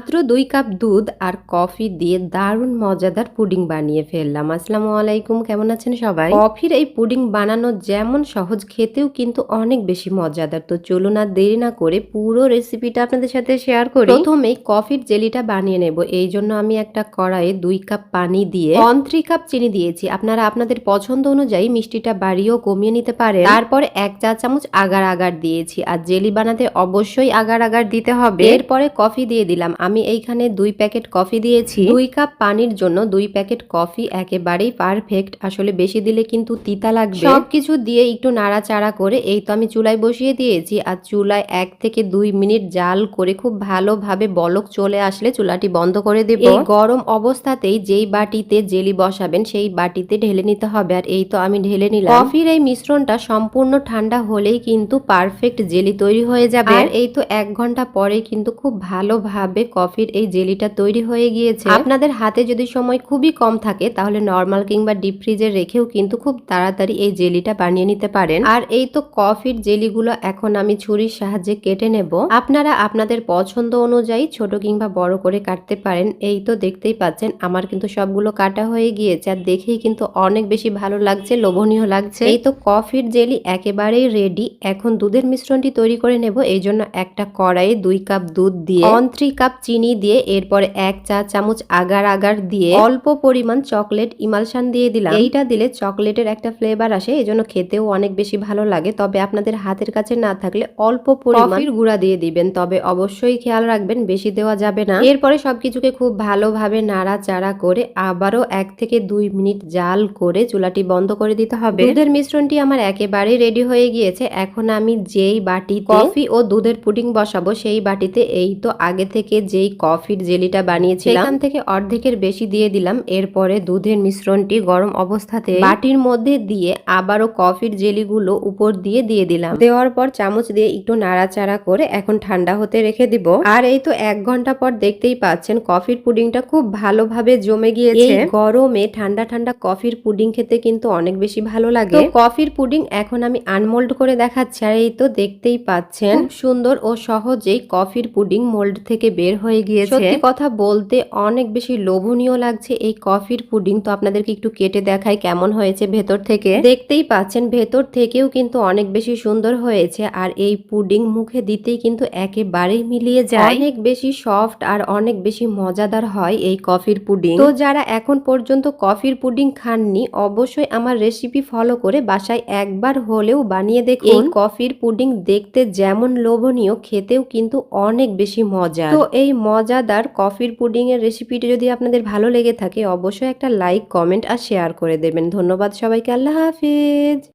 মাত্র দুই কাপ দুধ আর কফি দিয়ে দারুণ মজাদার পুডিং বানিয়ে ফেললাম। আসসালামু আলাইকুম, কেমন আছেন সবাই? কফির এই পুডিং বানানো যেমন সহজ, খেতেও কিন্তু অনেক বেশি মজাদার। তো চলুন আর দেরি না করে পুরো রেসিপিটা আপনাদের সাথে শেয়ার করি। প্রথমেই কফির জেলিটা বানিয়ে নেব। এই জন্য আমি একটা কড়াইয়ে দুই কাপ পানি দিয়ে ওয়ান থ্রি কাপ চিনি দিয়েছি। আপনারা আপনাদের পছন্দ অনুযায়ী মিষ্টিটা বাড়িয়েও কমিয়ে নিতে পারেন। তারপরে এক চা চামচ আগার আগার দিয়েছি। আর জেলি বানাতে অবশ্যই আগার আগার দিতে হবে। এরপরে কফি দিয়ে দিলাম। আমি এইখানে দুই প্যাকেট কফি দিয়েছি। দুই কাপ পানির জন্য দুই প্যাকেট কফি একেবারেই পারফেক্ট। আসলে বেশি দিলে কিন্তু তিতা লাগবে। সবকিছু দিয়ে একটু নাড়াচাড়া করে এই তো আমি চুলায় বসিয়ে দিয়েছি। আর চুলায় এক থেকে দুই মিনিট জাল করে খুব ভালোভাবে বলক চলে আসলে চুলাটি বন্ধ করে দেব। এই গরম অবস্থাতেই যেই বাটিতে জেলি বসাবেন সেই বাটিতে ঢেলে নিতে হবে। আর এই তো আমি ঢেলে নিলাম। কফির এই মিশ্রণটা সম্পূর্ণ ঠান্ডা হলেই কিন্তু পারফেক্ট জেলি তৈরি হয়ে যাবে। আর এই তো এক ঘণ্টা পরে কিন্তু খুব ভালোভাবে কফির এই জেলিটা তৈরি হয়ে গিয়েছে। আপনাদের হাতে যদি সময় খুবই কম থাকে, তাহলে নর্মাল কিংবা ডিপ ফ্রিজে রেখেও কিন্তু খুব তাড়াতাড়ি এই জেলিটা বানিয়ে নিতে পারেন। আর এই তো কফির জেলিগুলো এখন আমি ছুরির সাহায্যে কেটে নেব। আপনারা আপনাদের পছন্দ অনুযায়ী ছোট কিংবা বড় করে কাটতে পারেন। এই তো দেখতেই পাচ্ছেন, আমার কিন্তু সবগুলো কাটা হয়ে গিয়েছে। আর দেখেই কিন্তু অনেক বেশি ভালো লাগছে, লোভনীয় লাগছে। এই তো কফির জেলি একেবারেই রেডি এখন দুধের মিশ্রণটি তৈরি করে নেব। এই জন্য একটা কড়াইয়ে দুই কাপ দুধ দিয়ে। অন থ্রি কাপ চিনি দিয়ে এরপরে এক চা চামচ আগার আগার দিয়ে অল্প পরিমাণ চকলেট ইমালশান দিয়ে দিলাম। এইটা দিলে চকলেটের একটা ফ্লেভার আসে এজন্য খেতেও অনেক বেশি ভালো লাগে। তবে আপনাদের হাতের কাছে না থাকলে অল্প পরিমাণ গুঁড়া দিয়ে দিবেন তবে অবশ্যই খেয়াল রাখবেন বেশি দেওয়া যাবে না। এরপরে সবকিছুকে খুব ভালোভাবে নাড়াচাড়া করে আবারও এক থেকে দুই মিনিট জাল করে চুলাটি বন্ধ করে দিতে হবে। দুধের মিশ্রণটি আমার একেবারে রেডি হয়ে গিয়েছে। এখন আমি যেই বাটি কফি ও দুধের পুডিং বসাবো সেই বাটিতে এই তো আগে থেকে যেই কফির জেলিটা বানিয়েছিলাম এখান থেকে অর্ধেকের বেশি দিয়ে দিলাম। এরপরে দুধের মিশ্রণটি গরম অবস্থাতে বাটির মধ্যে দিয়ে আবারও কফির জেলিগুলো উপর দিয়ে দিয়ে দিলাম। দেওয়ার পর চামচ দিয়ে একটু নাড়াচাড়া করে এখন ঠান্ডা হতে রেখে দিব। আর এই তো এক ঘণ্টা পর দেখতেই পাচ্ছেন কফির পুডিংটা খুব ভালোভাবে জমে গিয়েছে। গরমে ঠান্ডা ঠান্ডা কফির পুডিং খেতে কিন্তু অনেক বেশি ভালো লাগে। কফির পুডিং এখন আমি আনমোল্ড করে দেখাচ্ছি। আর এই তো দেখতেই পাচ্ছেন সুন্দর ও সহজেই কফির পুডিং মোল্ড থেকে বের হয়ে গিয়েছে। সত্যি কথা বলতে অনেক বেশি লোভনীয় লাগছে এই কফির পুডিং। তো আপনাদেরকে একটু কেটে দেখাই কেমন হয়েছে ভেতর থেকে। দেখতেই পাচ্ছেন ভেতর থেকেও কিন্তু অনেক বেশি সুন্দর হয়েছে আর এই পুডিং মুখে দিতেই কিন্তু একেবারেই মিলিয়ে যায়। অনেক বেশি সফট আর অনেক বেশি মজাদার হয় এই কফির পুডিং। তো যারা এখন পর্যন্ত কফির পুডিং খাননি অবশ্যই আমার রেসিপি ফলো করে বাসায় একবার হলেও বানিয়ে দেখুন। এই কফির পুডিং দেখতে যেমন লোভনীয় খেতেও কিন্তু অনেক বেশি মজা তো এই মজাদার কফির পুডিংয়ের রেসিপিটি যদি আপনাদের ভালো লেগে থাকে, অবশ্যই একটা লাইক কমেন্ট আর শেয়ার করে দেবেন। ধন্যবাদ সবাইকে, আল্লাহ হাফিজ।